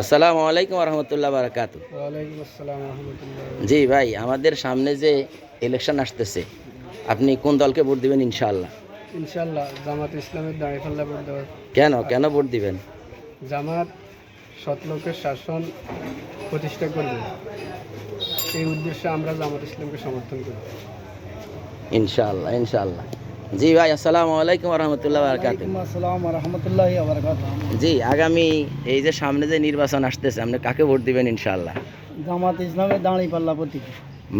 আসসালামু আলাইকুম রহমতুল্লাহ বারাকাতু। জি ভাই আমাদের সামনে যে ইলেকশন আসতেছে আপনি কোন দলকে ভোট দিবেন ইনশাআল্লাহ? ইনশাল্লাহ জামাত ইসলামের দাঁড়িপাল্লা ভোট দেওয়া কেন? কেন ভোট দিবেন? জামাত সৎলোকের শাসন প্রতিষ্ঠা করবে। এই উদ্দেশ্যে আমরা জামাত ইসলামকে সমর্থন করি। ইনশাআল্লাহ ইনশাআল্লাহ। জি ভাই আসসালামু আলাইকুম রহমতুল্লাহ বারাকাতু জি আগামী এই যে সামনে যে নির্বাচন আসতেছে আপনি কাকে ভোট দিবেন ইনশাল্লাহ জামাত ইসলামের দাঁড়িপাল্লা প্রতীক।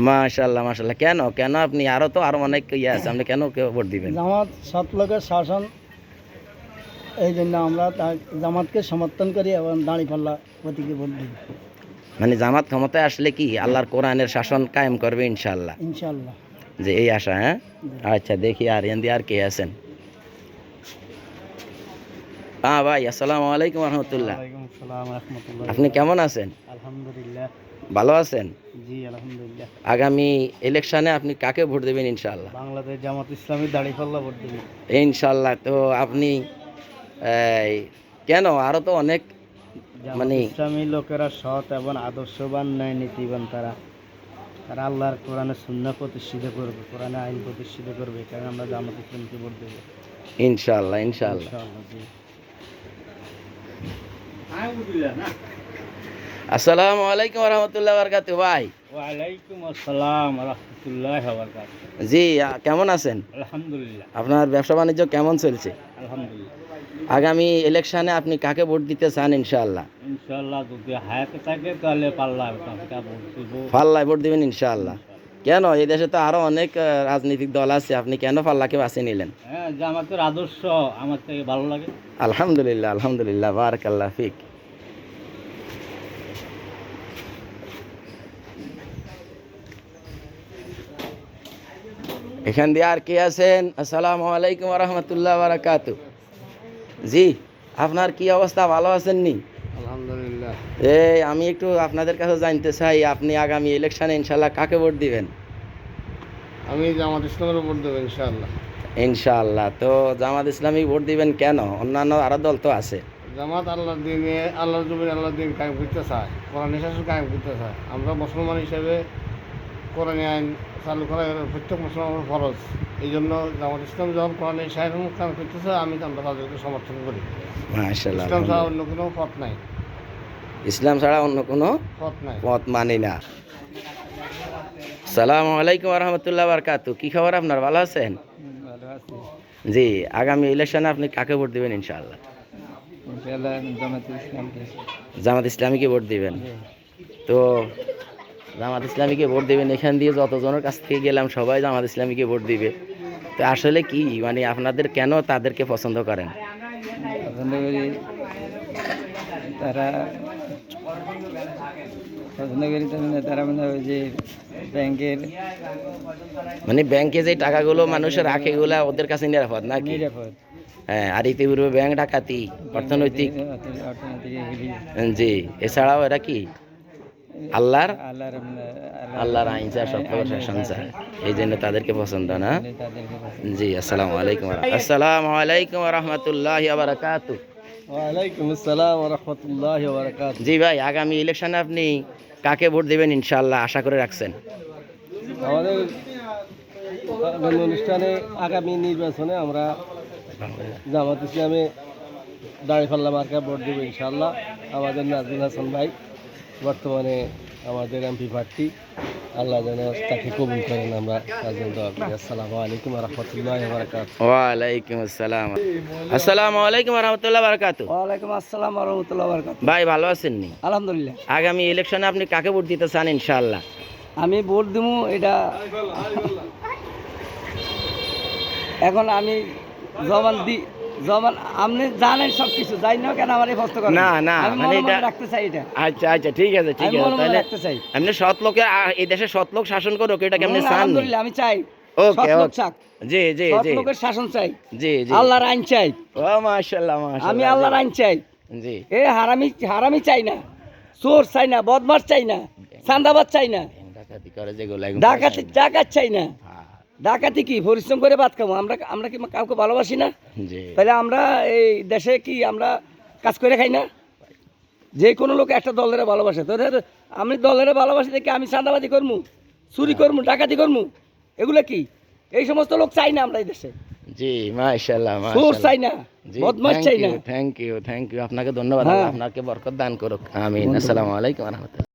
মাশাল্লাহ মাশাল্লাহ কেন কেন আপনি আরও তো আরও অনেক ইয়ে আছে আপনি কেন কে ভোট দিবেন? জামাত সাত লোকের শাসন এই জন্য আমরা জামাতকে সমর্থন করি এবং দাঁড়িপাল্লা প্রতীকে ভোট দিই। মানে জামাত ক্ষমতায় আসলে কি? আল্লাহর কোরআনের শাসন কায়েম করবে ইনশাল্লাহ ইনশাল্লাহ যে এই আশা হ্যাঁ? আচ্ছা দেখি আর এন্দি আর কে আছেন। হ্যাঁ ভাই আসসালামু আলাইকুম রহমতুল্লাহ। আপনি কেমন আছেন? আলহামদুলিল্লাহ। ভালো আছেন? জি আলহামদুলিল্লাহ। আগামী ইলেকশনে আপনি কাকে ভোট দেবেন ইনশাআল্লাহ? বাংলাদেশ জামাত ইসলামী দাঁড়িপাল্লা ভোট দিই ইনশাআল্লাহ তো আপনি কেন? আরও তো অনেক মানে ইসলামী লোকেরা সৎ এবং আদর্শবান ন্যায় নীতিবান তারা। তারা আল্লাহর কোরআনে শূন্য প্রতিষ্ঠিত করবে কোরআনে আইন প্রতিষ্ঠিত করবে কারণ আমরা জামাত ইসলামকে ভোট দেবো। ইনশাআল্লাহ ইনশাআল্লাহ। আসসালামু আলাইকুম রহমতুল্লাহ বারকাতু ভাই। ওয়ালাইকুম আসসালাম রহমতুল্লাহ জি কেমন আছেন? আলহামদুলিল্লাহ। আপনার ব্যবসা বাণিজ্য কেমন চলছে? আলহামদুলিল্লাহ। আগামী ইলেকশনে আপনি কাকে ভোট দিতে চান ইনশাআল্লাহ? ইনশাআল্লাহ যদি হায়াতে থাকে তাহলে পাল্লা তাকে ভোট দিবেন ইনশাআল্লাহ। কেন? এই দেশে তো আরও অনেক রাজনৈতিক দল আছে আপনি কেন ফাল্লাকে বাছে নিলেন? হ্যাঁ জামাতের আদর্শ আমার থেকে ভালো লাগে। আলহামদুলিল্লাহ আলহামদুলিল্লাহ বারাকাল্লাহ ফিক। এখান দিয়ে আর কে আছেন? আসসালামু আলাইকুম রহমতুল্লাহ বারাকাতু জি আপনার কি অবস্থা? ভালো আছেন নি? আলহামদুলিল্লাহ। এই আমি একটু আপনাদের কাছে জানতে চাই আপনি আগামী ইলেকশনে ইনশাল্লাহ কাকে ভোট দিবেন? আমি জামাত ইসলামের ভোট দেবো ইনশাআল্লাহ। ইনশাআল্লাহ তো জামাত ইসলামী ভোট দিবেন কেন? অন্যান্য আরও দল তো আছে। জামাত আল্লাহর দিনে আল্লাহর জমিন আল্লাহর দিন কায়েম করতে চায় কোরআন শাসন কায়েম করতে চায়। আমরা মুসলমান হিসেবে কোরআন আইন চালু করা প্রত্যেক মুসলমানের ফরজ। এই জন্য জামাত ইসলাম যখন কোরআনে শাসন কায়েম করতে চায় আমি আমরা তাদেরকে সমর্থন করি। ইসলাম ছাড়া অন্য কোনো পথ নাই। ইসলাম ছাড়া অন্য কোনো পথ মানি না। সালাম আলাইকুম রহমতুল্লাহ বারকাতু কি খবর আপনার? ভালো আছেন? জি আগামী ইলেকশনে আপনি কাকে ভোট দেবেন ইনশাআল্লাহ? জামাত ইসলামীকে ভোট দিবেন? তো জামাত ইসলামীকে ভোট দিবেন এখান দিয়ে যতজনের কাছ থেকে গেলাম সবাই জামাত ইসলামীকে ভোট দিবে। তো আসলে কি? মানে আপনাদের কেন তাদেরকে পছন্দ করেন? তারা পছন্দ করি মানে তারা মানে ওই যে ব্যাংকের মানে ব্যাংকে যে টাকাগুলো মানুষের রাখে এগুলা ওদের কাছে নিরাপদ নাকি? নিরাপদ। হ্যাঁ আর ইতিপূর্বে ব্যাংক ডাকাতি অর্থনৈতিক। জি এছাড়াও এরা কি? আল্লাহর? আল্লাহর আইন চায় সত্য শাসন চায় এই জন্য তাদেরকে পছন্দ না। জি আসসালামু আলাইকুম। আসসালামু আলাইকুম রহমতুল্লাহ বারাকাতু ওয়ালাইকুম আসসালাম রহমতুল্লাহ জি ভাই আগামী ইলেকশনে আপনি কাকে ভোট দেবেন ইনশাল্লাহ আশা করে রাখছেন? আমাদের অনুষ্ঠানে আগামী নির্বাচনে আমরা জামাত ইসলামে দাঁড়িপাল্লা মার্কা ভোট দেবো ইনশাল্লাহ আমাদের নাজমুল হাসান ভাই বর্তমানে আমাদের এমপি প্রার্থী। আল্লাহ যেন তাকে কবুল করেন আমরা তার জন্য দোয়া করি। আসসালামু আলাইকুম রহমতুল্লাহ বারকাত ওয়ালাইকুম আসসালাম। আসসালামু আলাইকুম রহমতুল্লাহ বারাকাতু ওয়ালাইকুম আসসালাম রহমতুল্লাহ বারকাত ভাই ভালো আছেন নি? আলহামদুলিল্লাহ। আগামী ইলেকশনে আপনি কাকে ভোট দিতে চান ইনশাআল্লাহ? আমি ভোট দেবো এটা এখন আমি জমান দি জমান আপনি জানেন সব কিছু যাই না কেন আমার এই প্রশ্ন করেন। না, না, মানে এটা- রাখতে চাই এটা। আচ্ছা আচ্ছা ঠিক আছে ঠিক আছে তাহলে রাখতে চাই। আপনি সৎ লোকের আ- এই দেশে সৎ লোক শাসন করুক এটা কেমনি চান? আলহামদুলিল্লাহ আমি চাই। ওকে ওকে চাক। জি জি জি। লোকের শাসন চাই। জি জি। আল্লাহর আইন চাই। ও মাশাআল্লাহ মাশাআল্লাহ আমি আল্লাহর আইন চাই। জি। এ হারামি হারামি চাই না। চোর চাই না বদমাস চাই না। চাই না। ডাকাতি করে যেগুলো ডাকাতি ডাকাত চাই না। ডাকাতি কি? পরিশ্রম করে ভাত খাব। আমরা আমরা কি কাউকে ভালোবাসি না? তাহলে আমরা এই দেশে কি আমরা কাজ করে খাই না? যে কোনো লোক একটা দলের ভালোবাসে। তো আমি দলের ভালোবাসি দেখে আমি চাঁদাবাজি করব চুরি করব ডাকাতি করব এগুলো কি? এই সমস্ত লোক চাই না আমরা এই দেশে। জি মাশাআল্লাহ চাই না বদমাস চাই না। থ্যাংক ইউ থ্যাংক ইউ আপনাকে ধন্যবাদ হ্যাঁ। আপনাকে বরকত দান করুক। আমিন। আসসালামু আলাইকুম রহমতুল্লাহ।